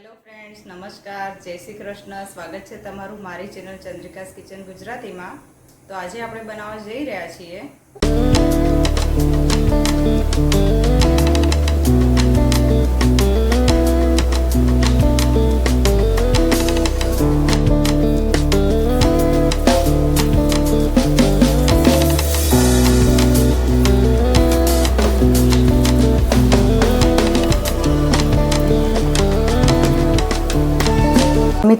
Hello friends, નમસ્કાર, જય શ્રી કૃષ્ણ. સ્વાગત છે તમારું મારી ચેનલ ચંદ્રિકાસ કિચન ગુજરાતીમાં. તો આજે આપણે બનાવવા જઈ રહ્યા છીએ.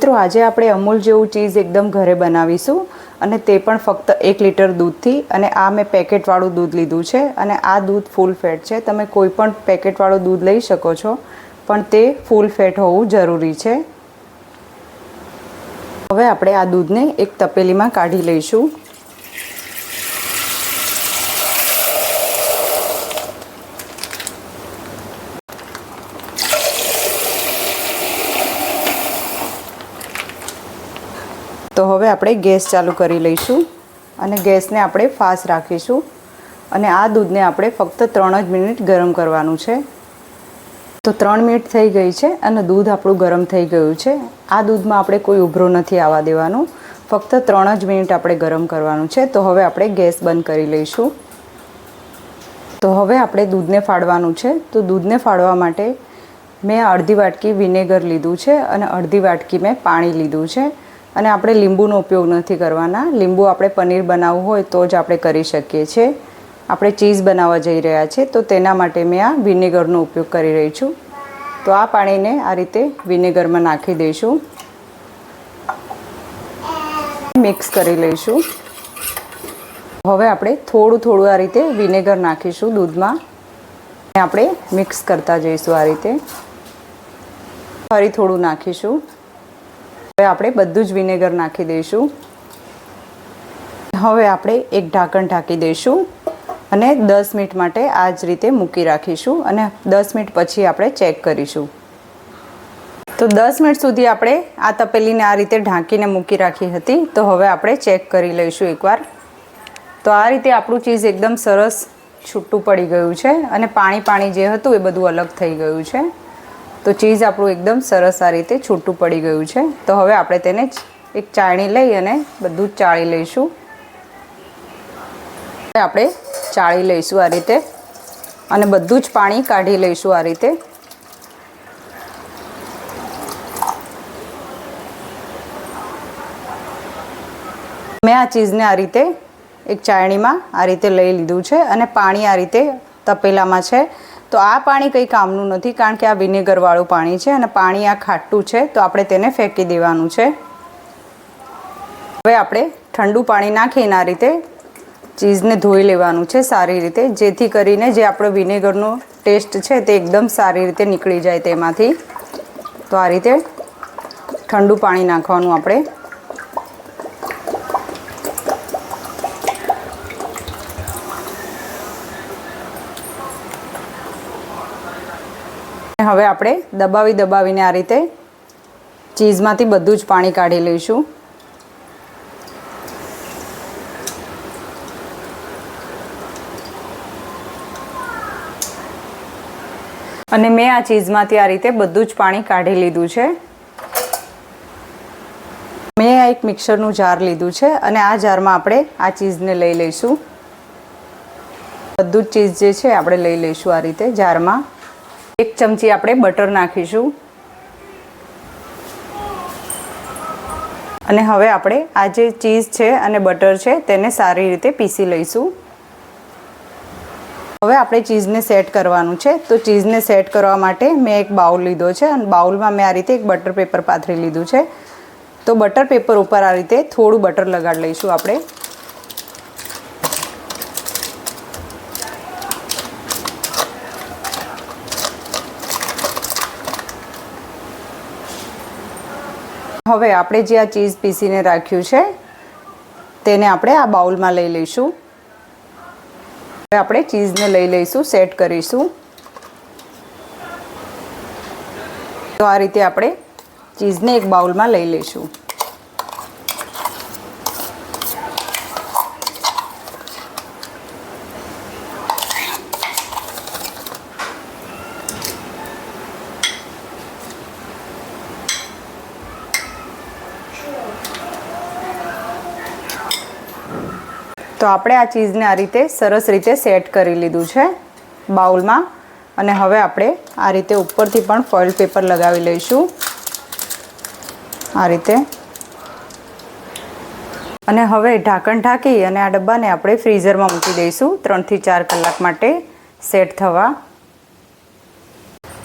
મિત્રો, આજે આપણે અમૂલ જેવું ચીઝ એકદમ ઘરે બનાવીશું અને તે પણ ફક્ત એક લીટર દૂધથી અને આ મેં પેકેટવાળું દૂધ લીધું છે અને આ દૂધ ફૂલ ફેટ છે. તમે કોઈ પણ પેકેટવાળું દૂધ લઈ શકો છો, પણ તે ફૂલ ફેટ હોવું જરૂરી છે. હવે આપણે આ દૂધને એક તપેલીમાં કાઢી લઈશું. હવે આપણે ગેસ ચાલુ કરી લઈશું અને ગેસને આપણે ફાસ્ટ રાખીશું અને આ દૂધને આપણે ફક્ત ત્રણ જ મિનિટ ગરમ કરવાનું છે. તો ત્રણ મિનિટ થઈ ગઈ છે અને દૂધ આપણું ગરમ થઈ ગયું છે. આ દૂધમાં આપણે કોઈ ઉભરો નથી આવવા દેવાનું. ફક્ત ત્રણ જ મિનિટ આપણે ગરમ કરવાનું છે. તો હવે આપણે ગેસ બંધ કરી લઈશું. તો હવે આપણે દૂધને ફાડવાનું છે. તો દૂધને ફાડવા માટે મેં અડધી વાટકી વિનેગર લીધું છે અને અડધી વાટકી મેં પાણી લીધું છે. અને આપણે લીંબુનો ઉપયોગ નથી કરવાના. લીંબુ આપણે પનીર બનાવવું હોય તો જ આપણે કરી શકીએ છીએ. આપણે ચીઝ બનાવવા જઈ રહ્યા છીએ, તો તેના માટે મેં આ વિનેગરનો ઉપયોગ કરી રહી છું. તો આ પાણીને આ રીતે વિનેગરમાં નાખી દઈશું. મિક્સ કરી લઈશું. હવે આપણે થોડું થોડું આ રીતે વિનેગર નાખીશું દૂધમાં. આપણે મિક્સ કરતા જઈશું આ રીતે. ફરી થોડું નાખીશું. હવે આપણે બધું જ વિનેગર નાખી દઈશું. હવે આપણે એક ઢાંકણ ઢાંકી દઈશું અને દસ મિનિટ માટે આ જ રીતે મૂકી રાખીશું અને દસ મિનિટ પછી આપણે ચેક કરીશું. તો દસ મિનિટ સુધી આપણે આ તપેલીને આ રીતે ઢાંકીને મૂકી રાખી હતી. તો હવે આપણે ચેક કરી લઈશું એકવાર. તો આ રીતે આપણું ચીઝ એકદમ સરસ છૂટું પડી ગયું છે અને પાણી પાણી જે હતું એ બધું અલગ થઈ ગયું છે. તો ચીઝ આપણું એકદમ સરસ આ રીતે છૂટું પડી ગયું છે. તો હવે આપણે તેને એક ચાળણી લઈ અને બધું ચાળી લઈશું. આપણે ચાળી લઈશું આ રીતે અને બધું જ પાણી કાઢી લઈશું આ રીતે. મેં આ ચીઝને આ રીતે એક ચાળણીમાં આ રીતે લઈ લીધું છે અને પાણી આ રીતે તપેલામાં છે. તો આ પાણી કંઈ કામનું નથી, કારણ કે આ વિનેગરવાળું પાણી છે અને પાણી આ ખાટું છે, તો આપણે તેને ફેંકી દેવાનું છે. હવે આપણે ઠંડુ પાણી નાખીને આ રીતે ચીઝને ધોઈ લેવાનું છે સારી રીતે, જેથી કરીને જે આપણો વિનેગરનો ટેસ્ટ છે તે એકદમ સારી રીતે નીકળી જાય તેમાંથી. તો આ રીતે ઠંડુ પાણી નાખવાનું આપણે હવે આપણે દબાવી દબાવીને આ રીતે ચીઝમાંથી બધું જ પાણી કાઢી લઈશું. અને મેં આ ચીઝમાંથી આ રીતે બધું જ પાણી કાઢી લીધું છે. મેં આ એક મિક્સરનું જાર લીધું છે અને આ જારમાં આપણે આ ચીઝને લઈ લઈશું. બધું જ ચીઝ જે છે આપણે લઈ લઈશું આ રીતે જારમાં. એક ચમચી આપણે બટર નાખીશું. અને હવે આપણે આ જે ચીઝ છે અને બટર છે તેને સારી રીતે પીસી લઈશું. હવે આપણે ચીઝને સેટ કરવાનું છે. તો ચીઝને સેટ કરવા માટે મેં એક બાઉલ લીધો છે અને બાઉલમાં મેં આ રીતે એક બટર પેપર પાથરી લીધું છે. તો બટર પેપર ઉપર આ રીતે થોડું બટર લગાડી લઈશું આપણે. હવે આપણે જે આ ચીઝ પીસીને રાખ્યું છે, તેને આપણે આ બાઉલમાં લઈ લઈશું. હવે આપણે ચીઝને લઈ લઈશું, સેટ કરીશું. તો આ રીતે આપણે ચીઝને એક બાઉલમાં લઈ લઈશું. તો આપણે આ ચીઝને આ રીતે સરસ રીતે સેટ કરી લીધું છે બાઉલમાં. અને હવે આપણે આ રીતે ઉપરથી પણ ફોઇલ પેપર લગાવી લઈશું. આ રીતે. અને હવે ઢાંકણ ઢાંકી અને આ ડબ્બાને આપણે ફ્રીઝરમાં મૂકી દઈશું. ત્રણથી ચાર કલાક માટે સેટ થવા.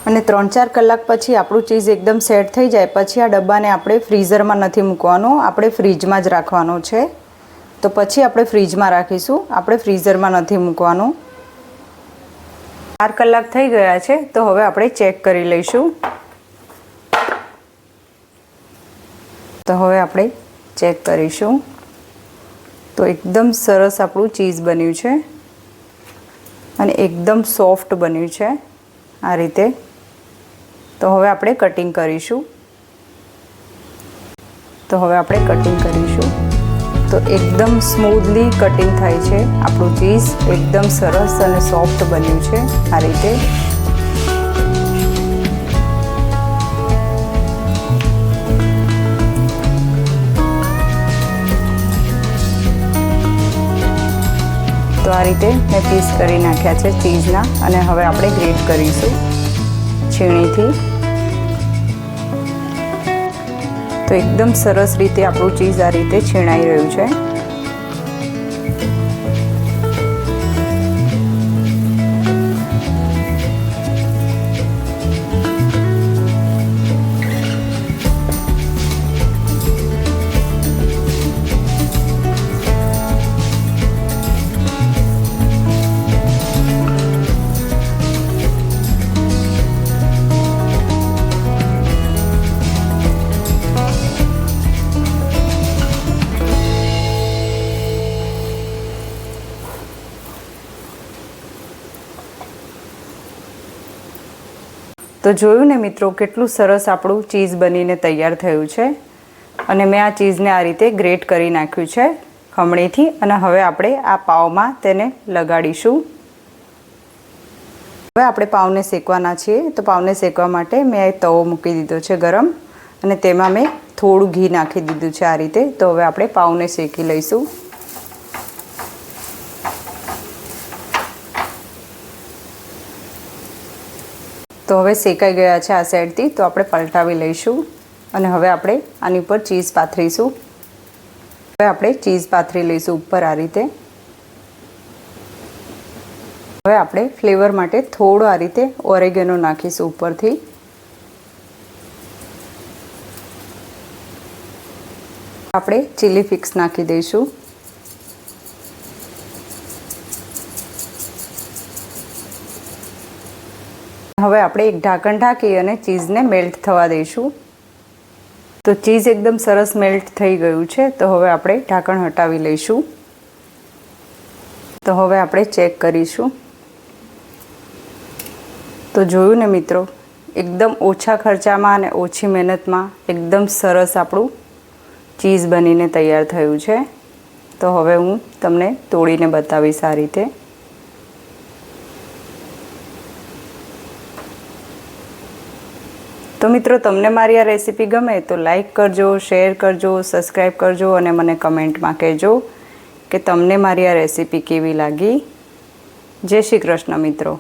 અને ત્રણ ચાર કલાક પછી આપણું ચીઝ એકદમ સેટ થઈ જાય. પછી આ ડબ્બાને આપણે ફ્રીઝરમાં નથી મૂકવાનું. આપણે ફ્રીજમાં જ રાખવાનો છે. તો પછી આપણે ફ્રીજમાં રાખીશું. આપણે ફ્રીઝરમાં નથી મૂકવાનું. ચાર કલાક થઈ ગયા છે, તો હવે આપણે ચેક કરી લઈશું. તો હવે આપણે ચેક કરીશું. તો એકદમ સરસ આપણું ચીઝ બન્યું છે. અને એકદમ સોફ્ટ બન્યું છે આ રીતે. તો હવે આપણે કટિંગ કરીશું. તો હવે આપણે કટિંગ કરીશું. તો એકદમ સ્મૂથલી કટિંગ થાય છે. આપણું ચીઝ એકદમ સરસ અને સોફ્ટ બન્યું છે આ રીતે. તો આ રીતે મેં પીસ કરી નાખ્યા છે ચીઝના અને હવે આપણે ગ્રેટ કરીશું છીણીથી. તો એકદમ સરસ રીતે આપણું ચીઝ આ રીતે છીણાઈ રહ્યું છે. તો જોયું ને મિત્રો કેટલું સરસ આપણું ચીઝ બનીને તૈયાર થયું છે. અને મેં આ ચીઝને આ રીતે ગ્રેટ કરી નાખ્યું છે ખમણીથી અને હવે આપણે આ પાવમાં તેને લગાડીશું. હવે આપણે પાવને શેકવાના છીએ. તો પાવને શેકવા માટે મેં તવો મૂકી દીધો છે ગરમ અને તેમાં મેં થોડું ઘી નાખી દીધું છે આ રીતે. તો હવે આપણે પાવને શેકી લઈશું. તો હવે શેકાઈ ગયા છે આ સાઈડથી તો આપણે પલટાવી લઈશું. અને હવે આપણે આની ઉપર ચીઝ પાથરીશું. હવે આપણે ચીઝ પાથરી લઈશું ઉપર આ રીતે. હવે આપણે ફ્લેવર માટે થોડો આ રીતે ઓરેગેનો નાખીશું ઉપરથી. આપણે ચીલી ફિક્સ નાખી દઈશું. હવે આપણે એક ઢાંકણ ઢાંકી અને ચીઝને મેલ્ટ થવા દઈશું. તો ચીઝ એકદમ સરસ મેલ્ટ થઈ ગયું છે, તો હવે આપણે ઢાંકણ હટાવી લઈશું. તો હવે આપણે ચેક કરીશું. તો જોયું ને મિત્રો, એકદમ ઓછા ખર્ચામાં અને ઓછી મહેનતમાં એકદમ સરસ આપણું ચીઝ બનીને તૈયાર થયું છે. તો હવે હું તમને તોડીને બતાવીશ આ રીતે. તો મિત્રો, તમને મારી આ રેસીપી ગમે તો લાઈક કરજો શેર કરજો સબસ્ક્રાઈબ કરજો અને મને કમેન્ટમાં કહેજો કે તમને મારી આ રેસીપી કેવી લાગી. જય શ્રી કૃષ્ણ મિત્રો.